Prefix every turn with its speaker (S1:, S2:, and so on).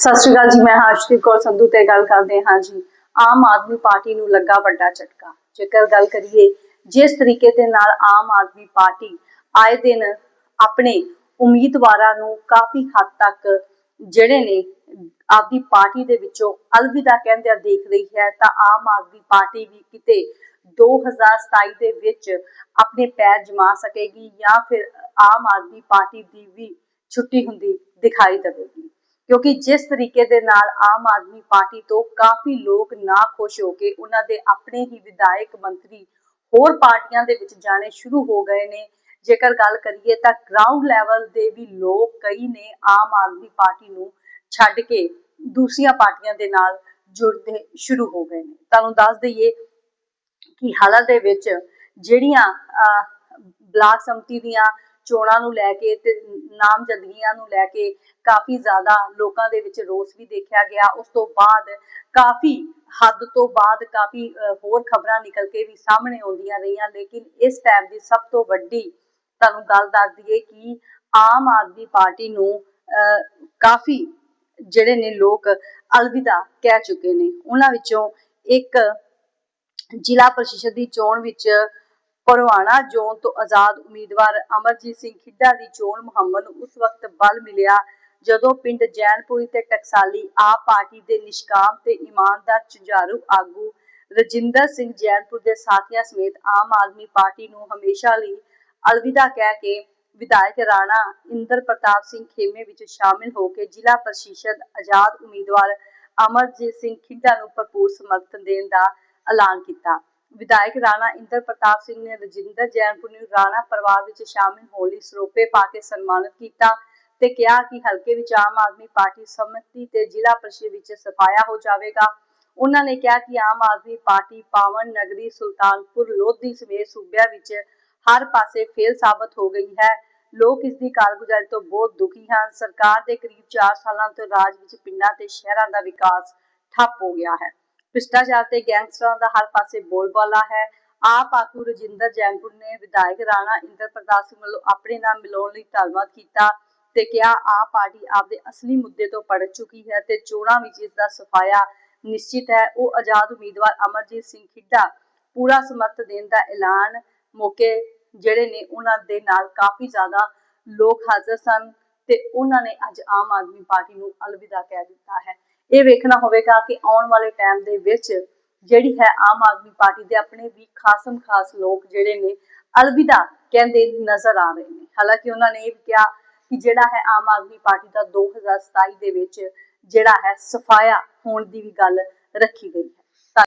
S1: ਸਤਿ ਸ਼੍ਰੀ ਅਕਾਲ ਜੀ, ਮੈਂ ਹਰਸ਼ਦੀਪ ਕੌਰ ਸੰਧੂ ਤੇ ਗੱਲ ਕਰਦੇ ਹਾਂ ਜੀ। ਆਮ ਆਦਮੀ ਪਾਰਟੀ ਨੂੰ ਲੱਗਾ ਵੱਡਾ ਝਟਕਾ। ਜੇਕਰ ਗੱਲ ਕਰੀਏ, ਜਿਸ ਤਰੀਕੇ ਦੇ ਨਾਲ ਆਮ ਆਦਮੀ ਪਾਰਟੀ ਆਏ ਦਿਨ ਆਪਣੇ ਉਮੀਦਵਾਰਾਂ ਨੂੰ ਕਾਫੀ ਹੱਦ ਤੱਕ ਜਿਹੜੇ ਨੇ ਆਪਦੀ ਪਾਰਟੀ ਦੇ ਵਿੱਚੋਂ ਅਲਵਿਦਾ ਕਹਿੰਦਿਆਂ ਦੇਖ ਰਹੀ ਹੈ, ਤਾਂ ਆਮ ਆਦਮੀ ਪਾਰਟੀ ਵੀ ਕਿਤੇ 2027 ਦੇ ਵਿੱਚ ਆਪਣੇ ਪੈਰ ਜਮਾ ਸਕੇਗੀ ਜਾਂ ਫਿਰ ਆਮ ਆਦਮੀ ਪਾਰਟੀ ਦੀ ਵੀ ਛੁੱਟੀ ਹੁੰਦੀ ਦਿਖਾਈ ਦੇਵੇਗੀ। ਕਿਉਂਕਿ ਜਿਸ ਤਰੀਕੇ ਦੇ ਨਾਲ ਆਮ ਆਦਮੀ ਪਾਰਟੀ ਤੋਂ ਕਾਫੀ ਲੋਕ ਨਾ ਖੁਸ਼ ਹੋ ਕੇ ਉਹਨਾਂ ਦੇ ਆਪਣੇ ਹੀ ਵਿਧਾਇਕ ਮੰਤਰੀ ਹੋਰ ਪਾਰਟੀਆਂ ਦੇ ਵਿੱਚ ਜਾਣੇ ਸ਼ੁਰੂ ਹੋ ਗਏ ਨੇ। ਜੇਕਰ ਗੱਲ ਕਰੀਏ ਤਾਂ ਗਰਾਊਂਡ ਲੈਵਲ ਦੇ ਵੀ ਲੋਕ ਕਈ ਨੇ ਆਮ ਆਦਮੀ ਪਾਰਟੀ ਨੂੰ ਛੱਡ ਕੇ ਦੂਸਰੀਆਂ ਪਾਰਟੀਆਂ ਦੇ ਨਾਲ ਜੁੜਦੇ ਸ਼ੁਰੂ ਹੋ ਗਏ ਨੇ। ਤੁਹਾਨੂੰ ਦੱਸ ਦਈਏ ਕਿ ਹਾਲਾਂ ਦੇ ਵਿੱਚ ਜਿਹੜੀਆਂ ਬਲਾਕ ਸੰਮਤੀ ਦੀਆਂ ਚੋਣਾਂ ਨੂੰ ਲੈ ਕੇ ਤੇ ਨਾਮਜ਼ਦਗੀਆਂ ਨੂੰ ਲੈ ਕੇ ਕਾਫੀ ਜ਼ਿਆਦਾ ਲੋਕਾਂ ਦੇ ਵਿੱਚ ਰੋਸ ਵੀ ਦੇਖਿਆ ਗਿਆ। ਉਸ ਤੋਂ ਬਾਅਦ ਕਾਫੀ ਹੱਦ ਤੋਂ ਬਾਅਦ ਕਾਫੀ ਹੋਰ ਖਬਰਾਂ ਨਿਕਲ ਕੇ ਵੀ ਸਾਹਮਣੇ ਆਉਂਦੀਆਂ ਰਹੀਆਂ। ਲੇਕਿਨ ਇਸ ਟਾਈਮ ਦੀ ਸਭ ਤੋਂ ਵੱਡੀ ਤੁਹਾਨੂੰ ਗੱਲ ਦੱਸ ਦਈਏ ਕਿ ਆਮ ਆਦਮੀ ਪਾਰਟੀ ਨੂੰ ਕਾਫੀ ਜਿਹੜੇ ਨੇ ਲੋਕ ਅਲਵਿਦਾ ਕਹਿ ਚੁੱਕੇ ਨੇ। ਉਹਨਾਂ ਵਿੱਚੋਂ ਇੱਕ ਜ਼ਿਲ੍ਹਾ ਪ੍ਰੀਸ਼ਦ ਦੀ ਚੋਣ ਵਿੱਚ ਪਰਵਾਣਾ ਜ਼ੋਨ ਤੋਂ ਆਜ਼ਾਦ ਉਮੀਦਵਾਰ ਅਮਰਜੀਤ ਸਿੰਘ ਖਿੱਡਾ ਦੀ ਚੋਣ ਮੁਹਿੰਮ ਨੂੰ ਉਸ ਵਕਤ ਬਲ ਮਿਲਿਆ ਜਦੋਂ ਪਿੰਡ ਜੈਨਪੁਰੀ ਤੇ ਟਕਸਾਲੀ ਆਪ ਪਾਰਟੀ ਦੇ ਨਿਸ਼ਕਾਮ ਤੇ ਇਮਾਨਦਾਰ ਝੁੰਝਾਰੂ ਆਗੂ ਰਜਿੰਦਰ ਸਿੰਘ ਜੈਨਪੁਰ ਦੇ ਸਾਥੀਆਂ ਸਮੇਤ ਆਮ ਆਦਮੀ ਪਾਰਟੀ ਨੂੰ ਹਮੇਸ਼ਾ ਲਈ ਅਲਵਿਦਾ ਕਹਿ ਕੇ ਵਿਧਾਇਕ ਰਾਣਾ ਇੰਦਰ ਪ੍ਰਤਾਪ ਸਿੰਘ ਖੇਮੇ ਵਿੱਚ ਸ਼ਾਮਿਲ ਹੋ ਕੇ ਜ਼ਿਲ੍ਹਾ ਪ੍ਰੀਸ਼ਦ ਆਜ਼ਾਦ ਉਮੀਦਵਾਰ ਅਮਰਜੀਤ ਸਿੰਘ ਖਿੱਡਾ ਨੂੰ ਭਰਪੂਰ ਸਮਰਥਨ ਦੇਣ ਦਾ ਐਲਾਨ ਕੀਤਾ। ਵਿਧਾਇਕ ਰਾਣਾ ਇੰਦਰ ਪ੍ਰਤਾਪ ਸਿੰਘ ਨੇ ਰਜਿੰਦਰ ਜੈਨਪੁਰ ਨੂੰ ਰਾਣਾ ਪਰਿਵਾਰ ਵਿੱਚ ਸ਼ਾਮਿਲ ਹੋਣ ਲਈ ਸਰੋਪੇ ਪਾ ਕੇ ਸਨਮਾਨਿਤ ਕੀਤਾ ਤੇ ਕਿਹਾ ਕਿ ਹਲਕੇ ਵਿੱਚ ਆਮ ਆਦਮੀ ਪਾਰਟੀ ਸਮਿਤੀ ਤੇ ਜ਼ਿਲ੍ਹਾ ਪ੍ਰੀਸ਼ਦ ਵਿੱਚ ਸਫਾਇਆ ਹੋ ਜਾਵੇਗਾ। ਉਹਨਾਂ ਨੇ ਕਿਹਾ ਕਿ ਆਮ ਆਦਮੀ ਪਾਰਟੀ ਪਾਵਨ ਨਗਰੀ ਸੁਲਤਾਨਪੁਰ ਲੋਧੀ ਸਮੇਤ ਸੂਬਿਆਂ ਵਿੱਚ ਹਰ ਪਾਸੇ ਫੇਲ ਸਾਬਤ ਹੋ ਗਈ ਹੈ। ਲੋਕ ਇਸ ਦੀ ਕਾਰਗੁਜ਼ਾਰੀ ਤੋਂ ਬਹੁਤ ਦੁਖੀ ਹਨ। ਸਰਕਾਰ ਦੇ ਕਰੀਬ 4 ਸਾਲਾਂ ਤੋਂ ਰਾਜ ਵਿੱਚ ਪਿੰਡਾਂ ਤੇ ਸ਼ਹਿਰਾਂ ਦਾ ਵਿਕਾਸ ਠੱਪ ਹੋ ਗਿਆ ਹੈ। ਭ੍ਰਿਸ਼ਟਾਚਾਰ ਤੇ ਗੈਂਗਸਟਰਾਂ ਦਾ ਹਰ ਪਾਸੇ ਬੋਲਬਾਲਾ ਹੈ। ਆਪ ਆਗੂ ਰਜਿੰਦਰ ਜੈਨਪੁਰ ਨੇ ਵਿਧਾਇਕ ਰਾਣਾ ਇੰਦਰ ਪ੍ਰਤਾਪ ਸਿੰਘ ਵੱਲੋਂ ਆਪਣੇ ਨਾਲ ਮਿਲਾਉਣ ਲਈ ਧੰਨਵਾਦ ਕੀਤਾ ਤੇ ਕਿਹਾ ਆਪ ਪਾਰਟੀ ਆਪਦੇ ਅਸਲੀ ਮੁੱਦੇ ਤੋਂ ਪੜ ਚੁੱਕੀ ਹੈ ਤੇ ਚੋਣਾਂ ਵਿੱਚ ਇਸ ਦਾ ਸਫਾਇਆ ਨਿਸ਼ਚਿਤ ਹੈ। ਉਹ ਆਜ਼ਾਦ ਉਮੀਦਵਾਰ ਅਮਰਜੀਤ ਸਿੰਘ ਖਿੱਡਾ ਪੂਰਾ ਸਮਰਥ ਦੇਣ ਦਾ ਐਲਾਨ ਮੌਕੇ ਜਿਹੜੇ ਨੇ ਉਹਨਾਂ ਦੇ ਨਾਲ ਕਾਫੀ ਜ਼ਿਆਦਾ ਲੋਕ ਹਾਜ਼ਰ ਸਨ ਤੇ ਉਹਨਾਂ ਨੇ ਅੱਜ ਆਮ ਆਦਮੀ ਪਾਰਟੀ ਨੂੰ ਅਲਵਿਦਾ ਕਹਿ ਦਿੱਤਾ ਹੈ। ਇਹ ਵੇਖਣਾ ਹੋਵੇਗਾ ਕਿ ਆਉਣ ਵਾਲੇ ਟਾਈਮ ਦੇ ਵਿੱਚ ਜਿਹੜੀ ਹੈ ਆਮ ਆਦਮੀ ਪਾਰਟੀ ਦੇ ਆਪਣੇ ਵੀ ਖਾਸਮ ਖਾਸ ਲੋਕ ਜਿਹੜੇ ਨੇ ਅਲਵਿਦਾ ਕਹਿੰਦੇ ਨਜ਼ਰ ਆ ਰਹੇ ਨੇ। ਹਾਲਾਂਕਿ ਉਹਨਾਂ ਨੇ ਇਹ ਵੀ ਕਿਹਾ ਕਿ ਜਿਹੜਾ ਹੈ ਆਮ ਆਦਮੀ ਪਾਰਟੀ ਦਾ 2027 ਦੇ ਵਿੱਚ ਜਿਹੜਾ ਹੈ ਸਫਾਇਆ ਹੋਣ ਦੀ ਵੀ ਗੱਲ ਰੱਖੀ ਗਈ ਹੈ।